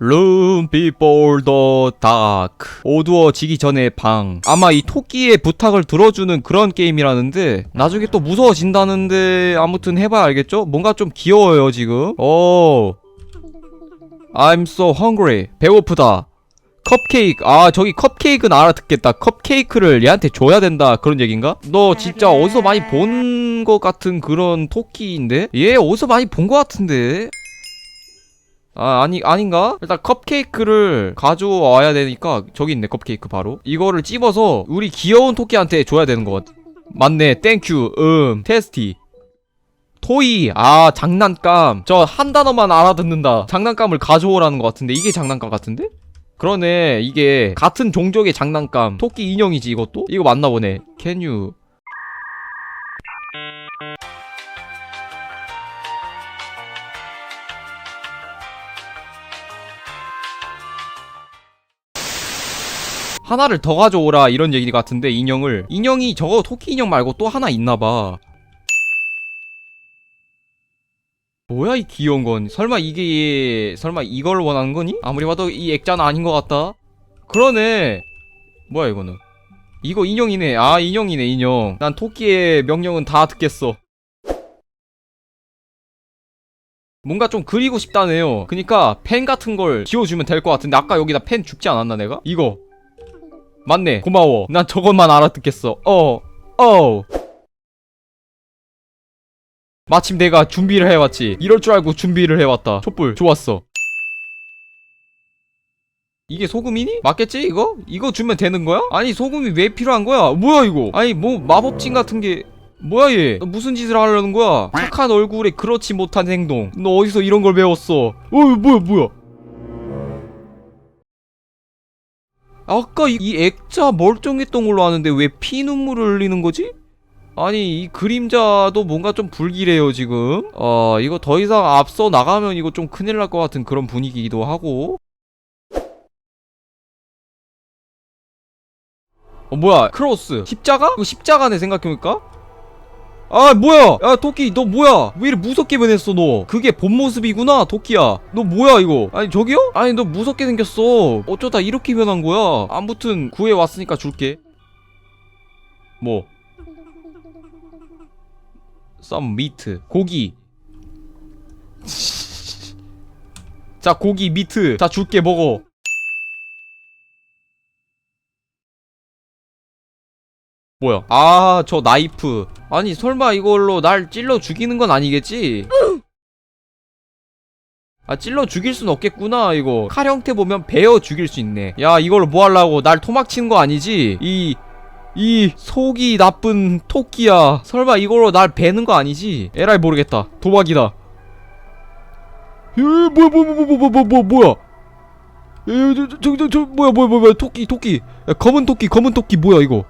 Room before the dark. 어두워지기 전에 방. 아마 이 토끼의 부탁을 들어주는 그런 게임이라는데 나중에 또 무서워진다는데 아무튼 해봐야 알겠죠? 뭔가 좀 귀여워요 지금. 오. I'm so hungry. 배고프다. 컵케이크. 아 저기 컵케이크는 알아듣겠다. 컵케이크를 얘한테 줘야 된다 그런 얘긴가? 너 진짜 어디서 많이 본 것 같은 그런 토끼인데? 얘 어디서 많이 본 것 같은데? 아 아니 아닌가? 일단 컵케이크를 가져와야 되니까 저기 있네 컵케이크 바로. 이거를 찝어서 우리 귀여운 토끼한테 줘야 되는 것 같아 맞네. 땡큐. 음 테스티. 토이. 아 장난감. 저 한 단어만 알아듣는다. 장난감을 가져오라는 것 같은데 이게 장난감 같은데? 그러네. 이게 같은 종족의 장난감. 토끼 인형이지 이것도? 이거 맞나 보네. Can you 하나를 더 가져오라 이런 얘기 같은데 인형을. 인형이 저거 토끼 인형 말고 또 하나 있나봐. 뭐야 이 귀여운 건. 설마 이게 설마 이걸 원하는 거니? 아무리 봐도 이 액자는 아닌 것 같다. 그러네. 뭐야 이거는. 이거 인형이네. 아 인형이네 인형. 난 토끼의 명령은 다 듣겠어. 뭔가 좀 그리고 싶다네요. 그니까 펜 같은 걸 지워주면 될 것 같은데 아까 여기다 펜 줍지 않았나 내가? 이거 맞네 고마워 난 저것만 알아듣겠어 어 어. 마침 내가 준비를 해왔지 이럴 줄 알고 준비를 해왔다 촛불 좋았어 이게 소금이니? 맞겠지 이거? 이거 주면 되는 거야? 아니 소금이 왜 필요한 거야? 뭐야 이거? 아니 뭐 마법진 같은 게 뭐야 얘? 너 무슨 짓을 하려는 거야? 착한 얼굴에 그렇지 못한 행동 너 어디서 이런 걸 배웠어? 어 뭐야 뭐야 아까 이, 이 액자 멀쩡했던 걸로 아는데 왜 피눈물을 흘리는 거지? 아니 이 그림자도 뭔가 좀 불길해요 지금. 어 이거 더 이상 앞서 나가면 이거 좀 큰일 날 것 같은 그런 분위기이기도 하고. 어 뭐야? 크로스. 십자가? 이거 십자가네 생각해보니까 아 뭐야? 야 토끼 너 뭐야? 왜 이렇게 무섭게 변했어 너? 그게 본 모습이구나 토끼야. 너 뭐야 이거? 아니 저기요? 아니 너 무섭게 생겼어. 어쩌다 이렇게 변한 거야? 아무튼 구해왔으니까 줄게. 뭐? 썸 미트. 고기. 자 고기 미트. 자 줄게 먹어. 뭐야? 아 저 나이프 아니 설마 이걸로 날 찔러 죽이는 건 아니겠지? 아 찔러 죽일 순 없겠구나 이거. 칼 형태 보면 베어 죽일 수 있네. 야 이걸로 뭐 하려고 날 토막 치는 거 아니지? 이이 속이 나쁜 토끼야. 설마 이걸로 날 베는 거 아니지? 에라이 모르겠다. 도박이다. 에 뭐야 뭐야 뭐야 뭐야 뭐야 뭐야 뭐야? 에저저저 뭐야 뭐야 뭐야 토끼 토끼. 야, 검은 토끼 검은 토끼 뭐야 이거